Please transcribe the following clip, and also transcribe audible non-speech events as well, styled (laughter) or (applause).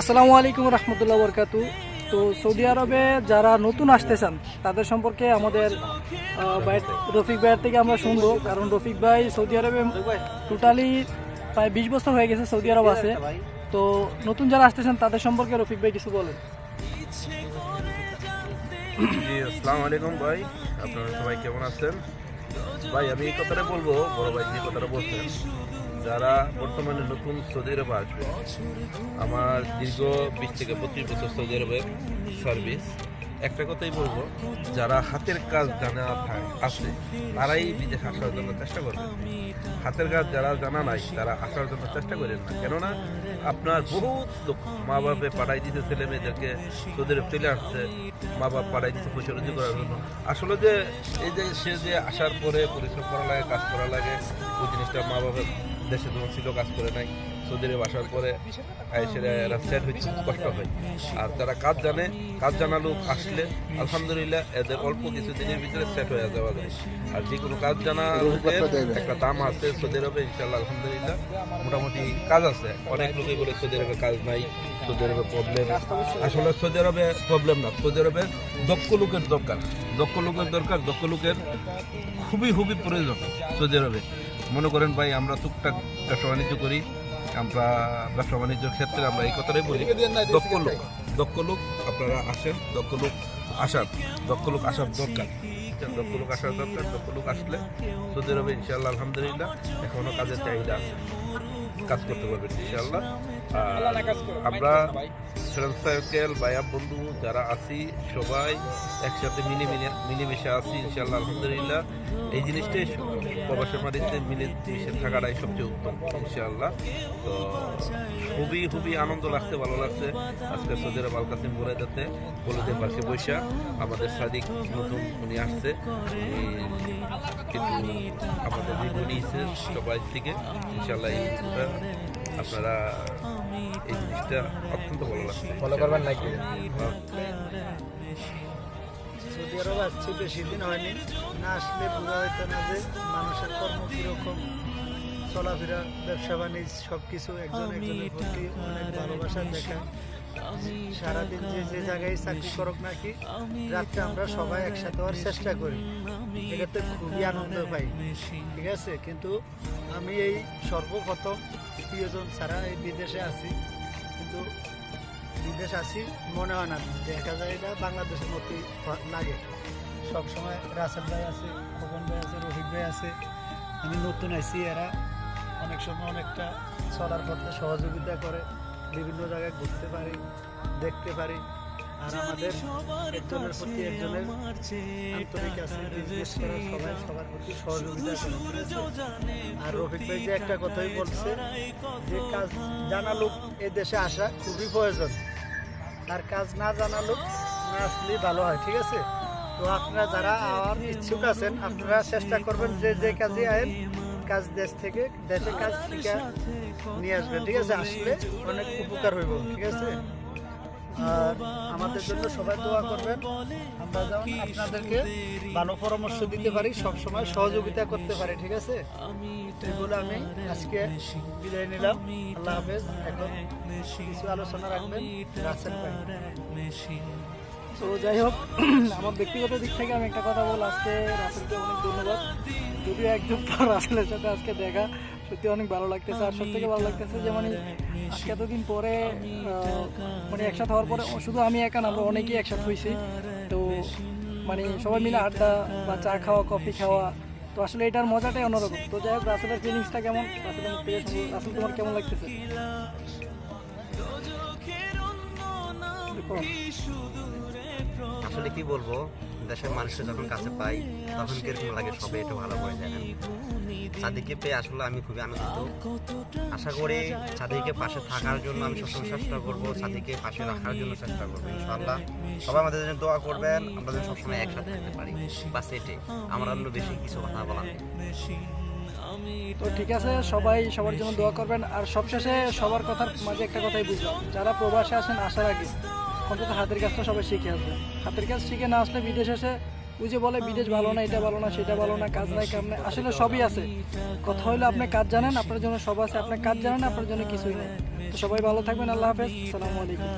আসসালামু আলাইকুম রহমতুল্লাহ বরকাতু। তো সৌদি আরবে যারা নতুন আসতে চান, তাদের সম্পর্কে আমাদের রফিক ভাইয়ের থেকে আমরা শুনব। কারণ রফিক ভাই সৌদি আরবে টোটালি প্রায় বিশ বছর হয়ে গেছে সৌদি আরব আছে। তো নতুন যারা আসতে চান, তাদের সম্পর্কে রফিক ভাই কিছু বলেন। জি, আসসালামু আলাইকুম ভাই। আপনারা সবাই কেমন আছেন? ভাই, আমি এই কথাটা বলব, বড় ভাই যে কথাটা বলছেন। যারা বর্তমানে নতুন সৌদি আরবে আসবে, আমার দীর্ঘ বিশ থেকে পঁচিশ বছর সৌদি আরবের সার্ভিস একটা কথাই বলব, যারা হাতের কাজ জানা আছে, তারাই বিদেশ আসার জন্য চেষ্টা করবে। হাতের কাজ যারা জানা নাই, তারা আসার জন্য চেষ্টা করেন না। কেননা, আপনার বহুত লোক মা বাপে পাঠাই দিতে ছেলে মেয়েদেরকে তোদের চলে আসছে মা বাপ পাঠাই দিতে পয়সা রুজি করার জন্য। আসলে যে, এই যে সে যে আসার পরে পরিশ্রম করা লাগে, কাজ করা লাগে, ওই জিনিসটা মা বাপের দেশে যখন ছিল কাজ করে নাই সৌদিরে আসার পরে সেটা সেট হচ্ছে কষ্ট হয়। আর যারা কাজ জানে, কাজ জানা লোক আসলে, আলহামদুলিল্লাহ এদের অল্প কিছু দিনের ভিতরে সেট হয়ে যাওয়া যায়। আর যে কোনো কাজ জানা একটা দাম আছে সৌদি আরবে ইনশাল্লাহ আলহামদুলিল্লাহ, মোটামুটি কাজ আছে। অনেক লোকই বলে সৌদি আরবে কাজ নাই, সৌদি আরবে প্রবলেম আসলে সৌদি আরবে প্রবলেম না, সৌদি আরবে দক্ষ লোকের দরকার। দক্ষ লোকের দরকার, দক্ষ লোকের খুবই খুবই প্রয়োজন সৌদি আরবে। মনে করেন ভাই, আমরা টুকটাক ব্যবসা বাণিজ্য করি, আমরা ব্যবসা বাণিজ্যের ক্ষেত্রে আমরা এই কথাটাই বলি, দক্ষ লোক দক্ষ লোক আপনারা আসেন, দক্ষ লোক আসার, দক্ষ লোক আসার দরকার। দক্ষ লোক আসার দরকার, দক্ষ লোক আসলে সৌদি হবে ইনশাল্লাহ আলহামদুলিল্লাহ এখনও কাজের চাহিদা কাজ করতে পারবেন ইনশাল্লাহ আর আমরা সার্কেল ভাইয়া বন্ধু যারা আছি, সবাই একসাথে মিলে মিলে মিলেমিশে আছি ইনশাল্লাহ আলহামদুলিল্লাহ। এই জিনিসটাই প্রবাসের মাটিতে মিলে মিশে থাকাটাই সবচেয়ে উত্তম ইনশাল্লাহ তো খুবই খুবই আনন্দ লাগছে, ভালো লাগছে। আজকে সৌদি আরব কাসিম বুরাইদাতে কলেজের পাশে বৈশা আমাদের সাদিক নতুন উনি আসছে। আমাদের সবাই থেকে। ইনশাল্লাহ এই আপনারা এই জিনিসটা অত্যন্ত ভালো লাগছে। ফলো করবেন নাকি? সৌদি আরব আসছি বেশি দিন হয়নি না আসলে বোঝা হইতো না যে মানুষের কর্ম কীরকম চলাফেরা ব্যবসা বাণিজ্য সব কিছু একজন একজনের প্রতি অনেক ভালোবাসা দেখায়। সারাদিন যে যে জায়গায় চাকরি করুক নাকি রাত্রে আমরা সবাই একসাথে হওয়ার চেষ্টা করি। এটাতে খুবই আনন্দ পাই। ঠিক আছে কিন্তু আমি এই সর্বপ্রথম প্রিয়জন ছাড়া এই বিদেশে আছি। কিন্তু বিদেশ আছি মনে হয় না দেখা যায় এটা বাংলাদেশের মতোই লাগে। সবসময় রাসেল ভাই আছে খোকন ভাই আছে রফিক ভাই আছে। আমি নতুন আইছি এরা অনেক সময় অনেকটা চলার পথে সহযোগিতা করে। বিভিন্ন জায়গায় ঘুরতে পারি দেখতে পারি। আর আমাদের একজনের প্রতি একজনের আন্তরিক আছে বিজনেস করা সবাই সবার প্রতি সহযোগিতা? আর রফিক ভাই যে একটা কথাই বলছে যে কাজ জানা লোক এ দেশে আসা খুবই প্রয়োজন। আর কাজ না জানা লোক না আসলেই ভালো হয় ঠিক আছে? তো আপনারা যারা আমার ইচ্ছুক আছেন আপনারা চেষ্টা করবেন যে যে কাজে আয়েন কাজ দেশ থেকে, দেশের কাজ শিখে নিয়ে আসবেন ঠিক আছে? আসলে অনেক উপকার হইব, ঠিক আছে? আর আমাদের জন্য সবাই দোয়া করবেন। আমরা যেমন আপনাদেরকে ভালো পরামর্শ দিতে পারি সব সময় সহযোগিতা করতে পারি, ঠিক আছে? এগুলো আমি আজকে বিদায় নিলাম। আল্লাহ হাফেজ। এখন কিছু আলোচনা রাখবেন। তো যাই হোক (clears throat) আমার ব্যক্তিগত দিক থেকে আমি একটা কথা বল আজকে রাসেলকে অনেক ধন্যবাদ। যদিও একদম (laughs) রাসেলের সাথে আজকে দেখা সত্যি অনেক ভালো লাগতেছে। আর সব থেকে ভালো লাগতেছে যে মানে আজকে এতদিন পরে মানে একসাথে হওয়ার পরে শুধু আমি একা না আমরা অনেকেই একসাথে হয়েছি। তো মানে সবাই মিলে আড্ডা বা চা খাওয়া কফি খাওয়া তো আসলে এটার মজাটাই অন্যরকম। তো যাই হোক রাসেলের ফিলিংসটা কেমন? রাসেলের মুখ থেকে রাসেল তোমার কেমন লাগতেছে? আসলে কি বলব, দেশের মানুষের যখন কাছে পাই, তখন কীরকম লাগে সবাই একটু ভালো করে জানেন। সাদিককে পেয়ে আসলে আমি খুবই আনন্দিত। আশা করি সাদিককে পাশে থাকার জন্য আমি সবসময় চেষ্টা করব, সাদিককে পাশে রাখার জন্য চেষ্টা করব ইনশাল্লাহ সবাই আমাদের জন্য দোয়া করবেন, আমরা যেন সবসময় একসাথে থাকতে পারি। বাস এটাই। আমার অন্য বেশি কিছু কথা নেই। তো ঠিক আছে, সবাই সবার জন্য দোয়া করবেন। আর সবশেষে সবার কথার মাঝে একটা কথাই বুঝলাম। যারা প্রবাসে আসেন আসার আগে অন্তত হাতের কাজটা সবাই শিখে আসবে। হাতের কাজ শিখে না আসলে বিদেশ এসে ওই যে বলে, বিদেশ ভালো না, এটা ভালো না, সেটা ভালো না, কাজ নাই, কাম নাই, আসলে সবই আছে। কথা হলো আপনি কাজ জানেন, আপনার জন্য সব আছে, আপনি কাজ জানেন, আপনার জন্য কিছুই নেই। সবাই ভালো থাকবেন, আল্লাহ হাফেজ আসসালামু আলাইকুম।